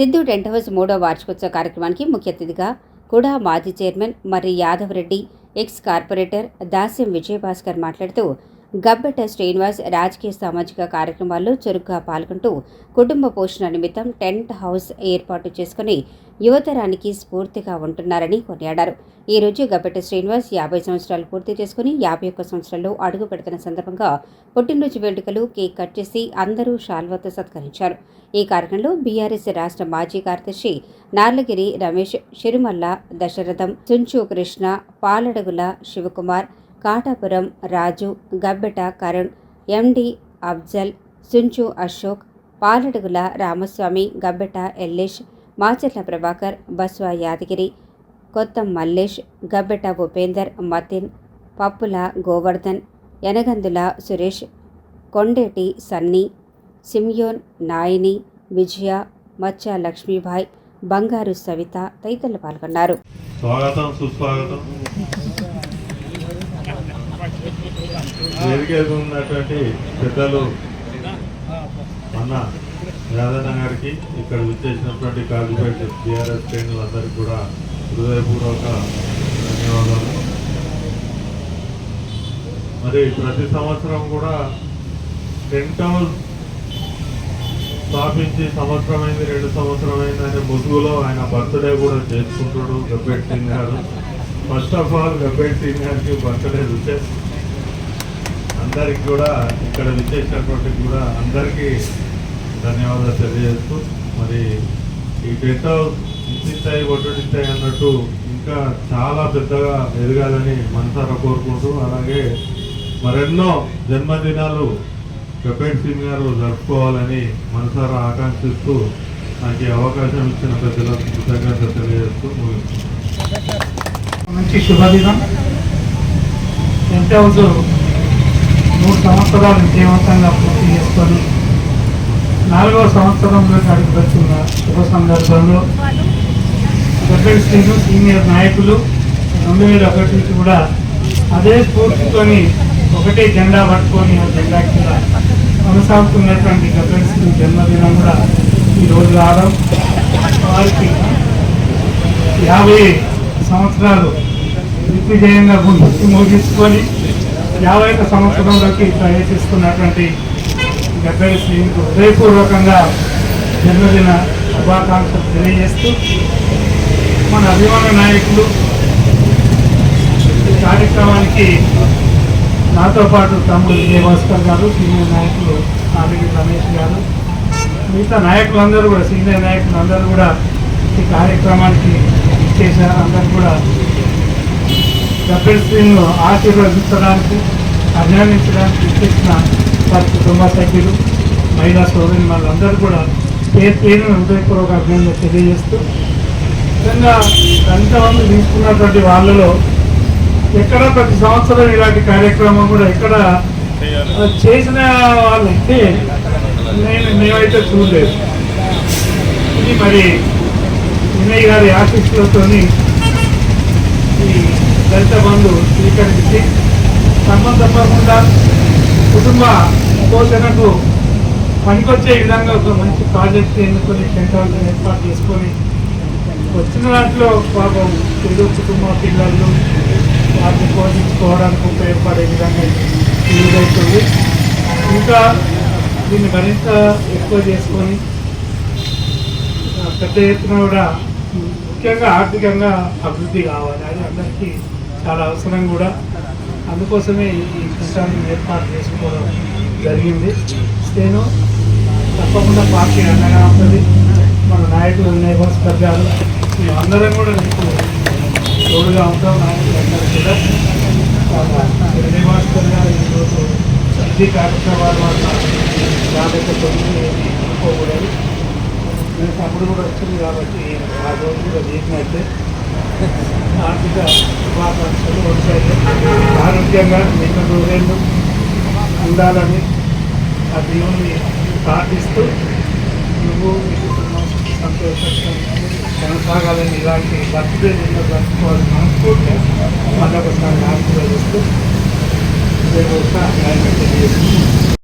Siddhu tent house మూడో వార్షికోత్సవ కార్యక్రమానికి ముఖ్య అతిథిగా కూడా మాజీ chairman Marri Yadav Reddy ex corporator Dasyam Vijayabhaskar మాట్లాడుతూ గబ్బెట శ్రీనివాస్ రాజకీయ సామాజిక కార్యక్రమాల్లో చురుగ్గా పాల్గొంటూ కుటుంబ పోషణ నిమిత్తం టెంట్ హౌస్ ఏర్పాటు చేసుకుని యువతరానికి స్ఫూర్తిగా ఉంటున్నారని కొనియాడారు. ఈరోజు గబ్బెట శ్రీనివాస్ యాభై సంవత్సరాలు పూర్తి చేసుకుని యాభై ఒక్క సంవత్సరాల్లో అడుగు పెడుతున్న సందర్భంగా పుట్టినరోజు వేడుకలు కేక్ కట్ చేసి అందరూ షాల్వాతో సత్కరించారు. ఈ కార్యక్రమంలో బీఆర్ఎస్ రాష్ట్ర మాజీ కార్యదర్శి నార్లగిరి రమేష్ షిరుమల్ల దశరథం చుంచు కృష్ణ పాలడగుల శివకుమార్ కాటాపురం రాజు గబ్బెట కరుణ్ ఎండి అఫ్జల్ సుంచు అశోక్ పాలడుగుల రామస్వామి గబ్బెట ఎల్లేష్ మాచర్ల ప్రభాకర్ బస్వ యాదగిరి కొత్త మల్లేష్ గబ్బెట ఉపేందర్ మతిన్ పప్పుల గోవర్ధన్ యనగందుల సురేష్ కొండేటి సన్నీ సిమ్యోన్ నాయిని విజయ మచ్చ లక్ష్మీభాయ్ బంగారు సవిత తదితరులు పాల్గొన్నారు. స్వాగతం సుస్వాగతం. వేదిక ఉన్నటువంటి పెద్దలు అన్న యాదన్న గారికి ఇక్కడ విచ్చేసినటువంటి కాజుపేట బీఆర్ఎస్ శ్రేణులందరికీ కూడా హృదయపూర్వక ధన్యవాదాలు. మరి ప్రతి సంవత్సరం కూడా టెంట్ హౌస్ స్థాపించి సంవత్సరమైంది రెండు సంవత్సరమైంది అనే ముసుగులో ఆయన బర్త్డే కూడా చేసుకుంటాడు గబ్బెట్ సింగ్ గారు. First of all Gabbet Singh గారికి బర్త్డే విషెస్ అందరికి కూడా ఇక్కడ విచ్చేసినటువంటి కూడా అందరికీ ధన్యవాదాలు తెలియజేస్తూ మరి ఈ పెద్ద ఇచ్చిస్తాయి ఇంటిస్తాయి ఒడ్డునిస్తాయి అన్నట్టు ఇంకా చాలా పెద్దగా ఎదగాలని మనసారా కోరుకుంటూ అలాగే మరెన్నో జన్మదినాలు గబ్బెట్ సింగ్ గారు జరుపుకోవాలని మనసారా ఆకాంక్షిస్తూ నాకు అవకాశం ఇచ్చిన ప్రజలకు కృతజ్ఞత తెలియజేస్తూ ముగిస్తున్నాను. మంచి శుభదినం టెంట్ హౌస్ మూడు సంవత్సరాలు విజయవంతంగా పూర్తి చేసుకొని నాలుగవ సంవత్సరంలో అడుగుపెడుతున్న శుభ సందర్భంలో గబ్బెల్ సీనియర్ నాయకులు రెండు వేల ఒకటి నుంచి కూడా అదే స్ఫూర్తితోని ఒకటే జెండా పట్టుకొని ఆ జెండా కింద కొనసాగుతున్నటువంటి గబ్బెల్ శ్రీ జన్మదినం కూడా ఈరోజు రావడం వారికి యాభై సంవత్సరాలు దిగ్విజయంగా ముగించుకొని యాభై సంవత్సరంలోకి ప్రవేశిస్తున్నటువంటి గద్దరి శ్రీకు హృదయపూర్వకంగా జన్మదిన శుభాకాంక్షలు తెలియజేస్తూ మన అభిమాన నాయకులు ఈ కార్యక్రమానికి నాతో పాటు తమ్ముడు విజయభాస్కర్ గారు సీనియర్ నాయకులు నాలుగు రమేష్ గారు మిగతా నాయకులందరూ కూడా సీనియర్ నాయకులందరూ కూడా ఈ కార్యక్రమానికి ఇచ్చేసారు అందరూ కూడా డబ్బెల్ స్క్రీన్ను ఆశీర్వదించడానికి అభినందించడానికి ఇచ్చిన వారి కుటుంబ సభ్యులు మహిళా సోదరి వాళ్ళందరూ కూడా పేరు పేరు హృదయపూర్వక అభినందన తెలియజేస్తూ నిజంగా ఎంతమంది తీసుకున్నటువంటి వాళ్ళలో ఎక్కడ ప్రతి సంవత్సరం ఇలాంటి కార్యక్రమం కూడా ఎక్కడ చేసిన వాళ్ళైతే నేను మేమైతే చూడలేదు. ఇది మరి వినయ్ గారి ఆశీస్సులతోని దళిత బంధు స్వీకరించి క్రమం తప్పకుండా కుటుంబ పోషణకు పనికొచ్చే విధంగా ఒక మంచి ప్రాజెక్ట్ ఎన్నుకొని టెంట్ ఏర్పాటు చేసుకొని వచ్చిన దాంట్లో పాపం తెలుగు కుటుంబ పిల్లలు వాటిని పోషించుకోవడానికి ఉపయోగపడే విధంగా యూజ్ అవుతుంది ఇంకా దీన్ని మరింత ఎక్కువ చేసుకొని పెద్ద ఎత్తున కూడా ముఖ్యంగా ఆర్థికంగా అభివృద్ధి కావాలి. అది అందరికీ చాలా అవసరం కూడా. అందుకోసమే ఈ కృష్ణాన్ని ఏర్పాటు చేసుకోవడం జరిగింది. నేను తప్పకుండా పార్టీ అండగా ఉంటుంది. మన నాయకులు వినయ్ వర్గాలు మేము అందరం కూడా మీకు తోడుగా ఉంటాం. నాయకులు అందరూ కూడా. వినయ్ భాస్కర్ ఈరోజు ఇది కార్యక్రమాల వల్ల రాలేకపోయింది ఏమీ అనుకోకూడదు. నేను తమ్ముడు కూడా వచ్చింది కాబట్టి ఆ రోజు కూడా చేసినట్టే ఆర్థిక శుభాకాంక్షలు వచ్చాయి ఆరోగ్యంగా నిన్న రోజులు ఉండాలని ఆ దేవుణ్ణి ప్రార్థిస్తూ నువ్వు సంతోషంగా కొనసాగాలని ఇలాంటి బర్త్డే నిన్న జరుపుకోవాలని మనస్ఫూర్తిగా మళ్ళొకసారి ఆశీర్వదిస్తూ రేపు ఒక తెలియజేస్తున్నాను